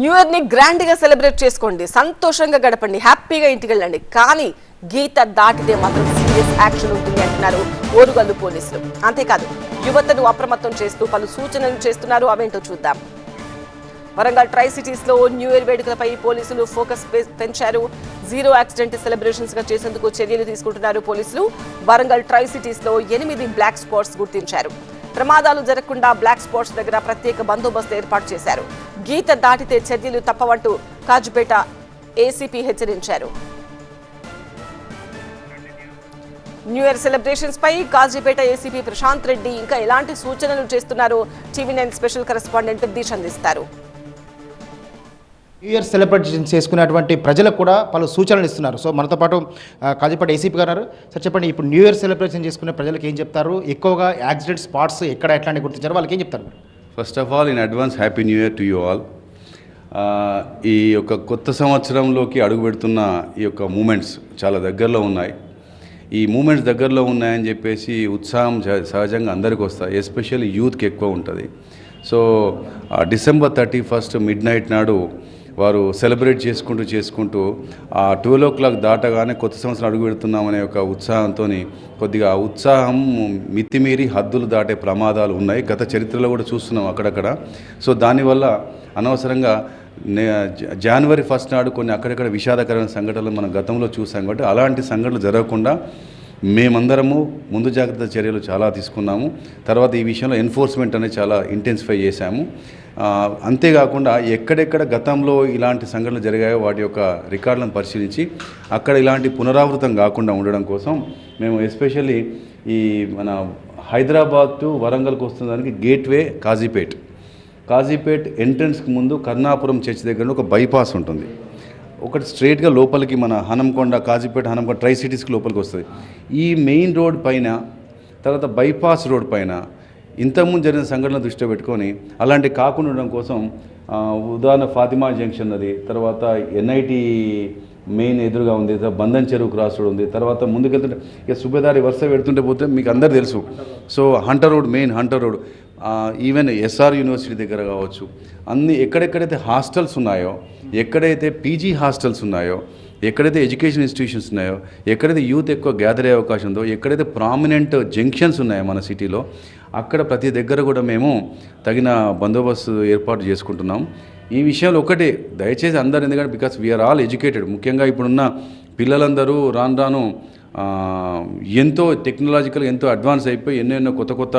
New ఇయర్ని గ్రాండ్గా celebrate చేసుకోండి. సంతోషంగా గడపండి. హ్యాపీగా ఇంటికి వెళ్ళండి. కానీ గీత దాటితే మాత్రం సీరియస్ యాక్షన్ ఉంటుంది అంటున్నారు ఓరుగల్లు పోలీసులు. అంతేకాదు యువతను అప్రమత్తం చేస్తూ పలు సూచనలు చేస్తున్నారు. అవేంటో చూద్దాం. వరంగల్ ట్రై సిటీస్లో న్యూ ఇయర్ వేడుకలపై పోలీసులు ఫోకస్ పెంచారు. జీరో యాక్సిడెంట్ సెలబ్రేషన్స్గా చేసేందుకు చర్యలు తీసుకుంటున్నారు పోలీసులు. వరంగల్ ట్రై సిటీస్లో ఎనిమిది బ్లాక్ స్పాట్స్ గుర్తించారు. ప్రమాదాలు జరగకుండా బ్లాక్ స్పాట్స్ దగ్గర ప్రత్యేక బందోబస్తు ఏర్పాటు చేశారు. గీత దాటితే చర్యలు తప్పవంటూ కాజుపేట ఏసీపీ హెచ్చరించారు. న్యూ ఇయర్ సెలబ్రేషన్స్ పై కాజీపేట ఏసీపీ ప్రశాంత్ రెడ్డి ఇంకా ఎలాంటి సూచనలు చేస్తున్నారో TV nine special correspondent Deeksha అందిస్తారు. న్యూ ఇయర్ సెలబ్రేషన్ చేసుకునేటువంటి ప్రజలకు కూడా పలు సూచనలు ఇస్తున్నారు. సో మనతో పాటు ఆ, కాజీపాటి ఏసీపీ గారు సార్ చెప్పండి ఇప్పుడు న్యూ ఇయర్ సెలబ్రేషన్ చేసుకునే ప్రజలకు ఏం చెప్తారు? ఎక్కువగా యాక్సిడెంట్ స్పాట్స్ ఎక్కడ ఎట్లాంటి గుర్తించారు? వాళ్ళకి ఏం చెప్తారు first of all in advance happy new year to you all ఈ యొక్క కొత్త సంవత్సరంలోకి అడుగు పెడుతున్న ఈ యొక్క మూమెంట్స్ చాలా దగ్గరలో ఉన్నాయి. ఈ మూమెంట్స్ దగ్గరలో ఉన్నాయని చెప్పేసి ఉత్సాహం సహజంగా అందరికీ వస్తాయి. ఎస్పెషల్లీ యూత్కి ఎక్కువ ఉంటుంది. So December thirty first midnight నాడు వారు సెలబ్రేట్ చేసుకుంటూ చేసుకుంటూ ఆ ట్వెల్వ్ ఓ క్లాక్ దాటగానే కొత్త సంవత్సరం అడుగు పెడుతున్నామనే ఒక ఉత్సాహంతో కొద్దిగా ఉత్సాహం మితిమీరి హద్దులు దాటే ప్రమాదాలు ఉన్నాయి. గత చరిత్రలో కూడా చూస్తున్నాం అక్కడక్కడ. సో దానివల్ల అనవసరంగా నే జనవరి ఫస్ట్ నాడు కొన్ని అక్కడక్కడ విషాదకరమైన సంఘటనలు మనం గతంలో చూసాం కాబట్టి అలాంటి సంఘటనలు జరగకుండా మేమందరము ముందు జాగ్రత్త చర్యలు చాలా తీసుకున్నాము. తర్వాత ఈ విషయంలో ఎన్ఫోర్స్మెంట్ అనేది చాలా ఇంటెన్సిఫై చేశాము. అంతేకాకుండా ఎక్కడెక్కడ గతంలో ఇలాంటి సంఘటనలు జరిగాయో వాటి యొక్క రికార్డులను పరిశీలించి అక్కడ ఇలాంటి పునరావృతం కాకుండా ఉండడం కోసం మేము ఎస్పెషల్లీ ఈ మన హైదరాబాద్ టు వరంగల్కి వస్తున్న దానికి గేట్వే కాజీపేట్. కాజీపేట్ ఎంట్రన్స్కి ముందు కర్ణాపురం చర్చ్ దగ్గర ఒక బైపాస్ ఉంటుంది. ఒకటి స్ట్రైట్గా లోపలికి మన హనంకొండ కాజీపేట హనంకొండ ట్రై సిటీస్కి లోపలికి వస్తుంది. ఈ మెయిన్ రోడ్ పైన తర్వాత బైపాస్ రోడ్ పైన ఇంతకుముందు జరిగిన సంఘటనలు దృష్టిలో పెట్టుకొని అలాంటి కాకుండా ఉండడం కోసం ఉదాహరణ ఫాతిమా జంక్షన్ అది తర్వాత ఎన్ఐటి మెయిన్ ఎదురుగా ఉంది బంధన్ చెరువు క్రాస్ రోడ్ ఉంది తర్వాత ముందుకెళ్తుంటే ఇక సుబేదారి వరుస పెడుతుంటే పోతే మీకు అందరు తెలుసు. So Hunter Road main Hunter Road. Even SR university దగ్గర కావచ్చు. అన్ని ఎక్కడెక్కడైతే హాస్టల్స్ ఉన్నాయో ఎక్కడైతే పీజీ హాస్టల్స్ ఉన్నాయో ఎక్కడైతే ఎడ్యుకేషన్ ఇన్స్టిట్యూషన్స్ ఉన్నాయో ఎక్కడైతే యూత్ ఎక్కువ గ్యాదర్ అయ్యే అవకాశం ఉందో ఎక్కడైతే ప్రామినెంట్ జంక్షన్స్ ఉన్నాయో మన సిటీలో అక్కడ ప్రతి దగ్గర కూడా మేము తగిన బందోబస్తు ఏర్పాటు చేసుకుంటున్నాం. ఈ విషయంలో ఒకటే. దయచేసి అందరు ఎందుకంటే బికాస్ వీఆర్ ఆల్ ఎడ్యుకేటెడ్ ముఖ్యంగా ఇప్పుడున్న పిల్లలందరూ రాను రాను ఎంతో టెక్నాలజికల్ ఎంతో అడ్వాన్స్ అయిపోయి ఎన్నెన్నో కొత్త కొత్త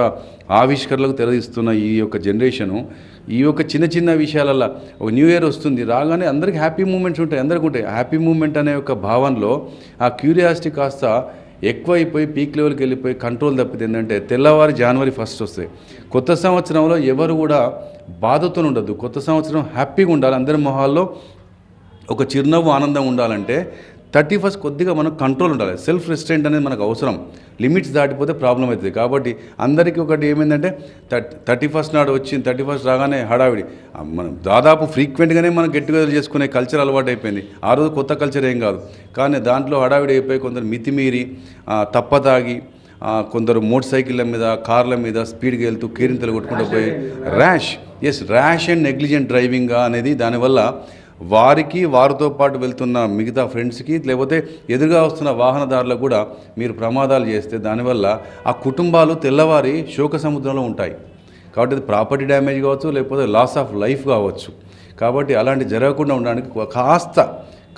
ఆవిష్కరణలకు తెరదీస్తున్న ఈ యొక్క జనరేషను ఈ యొక్క చిన్న చిన్న విషయాలల్లో ఒక న్యూ ఇయర్ వస్తుంది రాగానే అందరికీ హ్యాపీ మూమెంట్స్ ఉంటాయి అందరికీ ఉంటాయి. హ్యాపీ మూమెంట్ అనే ఒక భావనలో ఆ క్యూరియాసిటీ కాస్త ఎక్కువైపోయి పీక్ లెవెల్కి వెళ్ళిపోయి కంట్రోల్ తప్పితే ఏంటంటే తెల్లవారి జనవరి ఫస్ట్ వస్తాయి. కొత్త సంవత్సరంలో ఎవరు కూడా బాధతో ఉండదు కొత్త సంవత్సరం హ్యాపీగా ఉండాలి. అందరి మొహాల్లో ఒక చిరునవ్వు ఆనందం ఉండాలంటే థర్టీ ఫస్ట్ కొద్దిగా మనకు కంట్రోల్ ఉండాలి. సెల్ఫ్ రెస్ట్రెంట్ అనేది మనకు అవసరం. లిమిట్స్ దాటిపోతే ప్రాబ్లం అవుతుంది. కాబట్టి అందరికీ ఒకటి ఏమైందంటే థర్టీ ఫస్ట్ నాడు వచ్చింది థర్టీ ఫస్ట్ రాగానే హడావిడి. మనం దాదాపు ఫ్రీక్వెంట్గానే మనం గెట్ టుగెదర్ చేసుకునే కల్చర్ అలవాటు అయిపోయింది. ఆ రోజు కొత్త కల్చర్ ఏం కాదు. కానీ దాంట్లో హడావిడి అయిపోయి కొందరు మితిమీరి తప్పతాగి కొందరు మోటార్ సైకిళ్ళ మీద కార్ల మీద స్పీడ్గా వెళ్తూ కేరింతలు కొట్టుకుంటూ పోయి ర్యాష్ ఎస్ ర్యాష్ అండ్ నెగ్లిజెంట్ డ్రైవింగ్ అనేది దానివల్ల వారికి వారితో పాటు వెళ్తున్న మిగతా ఫ్రెండ్స్కి లేకపోతే ఎదురుగా వస్తున్న వాహనదారులకు కూడా మీరు ప్రమాదాలు చేస్తే దానివల్ల ఆ కుటుంబాలు తెల్లవారి శోక సముద్రంలో ఉంటాయి. కాబట్టి అది ప్రాపర్టీ డ్యామేజ్ కావచ్చు లేకపోతే లాస్ ఆఫ్ లైఫ్ కావచ్చు. కాబట్టి అలాంటి జరగకుండా ఉండడానికి కాస్త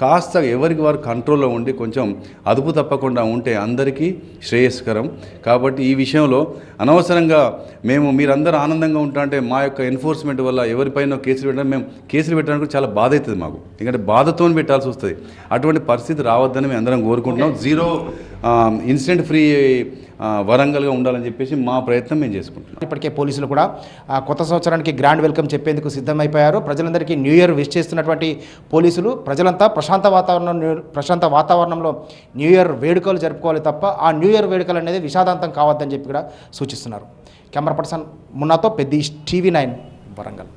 కాస్త ఎవరికి వారు కంట్రోల్లో ఉండి కొంచెం అదుపు తప్పకుండా ఉంటే అందరికీ శ్రేయస్కరం. కాబట్టి ఈ విషయంలో అనవసరంగా మేము మీరందరూ ఆనందంగా ఉంటామంటే మా యొక్క ఎన్ఫోర్స్మెంట్ వల్ల ఎవరిపైన కేసులు పెట్టడం మేము కేసులు పెట్టడానికి చాలా బాధ అవుతుంది మాకు. ఎందుకంటే బాధతో పెట్టాల్సి వస్తుంది. అటువంటి పరిస్థితి రావద్దని మేము అందరం కోరుకుంటున్నాం. జీరో ఇన్సిడెంట్ ఫ్రీ వరంగల్గా ఉండాలని చెప్పేసి మా ప్రయత్నం మేము చేసుకుంటున్నాం. ఇప్పటికే పోలీసులు కూడా కొత్త సంవత్సరానికి గ్రాండ్ వెల్కమ్ చెప్పేందుకు సిద్ధమైపోయారు. ప్రజలందరికీ న్యూ ఇయర్ విష్ చేస్తున్నటువంటి పోలీసులు ప్రజలంతా ప్రశాంత వాతావరణం ప్రశాంత వాతావరణంలో న్యూ ఇయర్ వేడుకలు జరుపుకోవాలి తప్ప ఆ న్యూ ఇయర్ వేడుకలు అనేది విషాదాంతం కావద్దని చెప్పి కూడా సూచిస్తున్నారు. కెమెరా పర్సన్ మున్నాతో పెద్ద టీవీ నైన్ వరంగల్.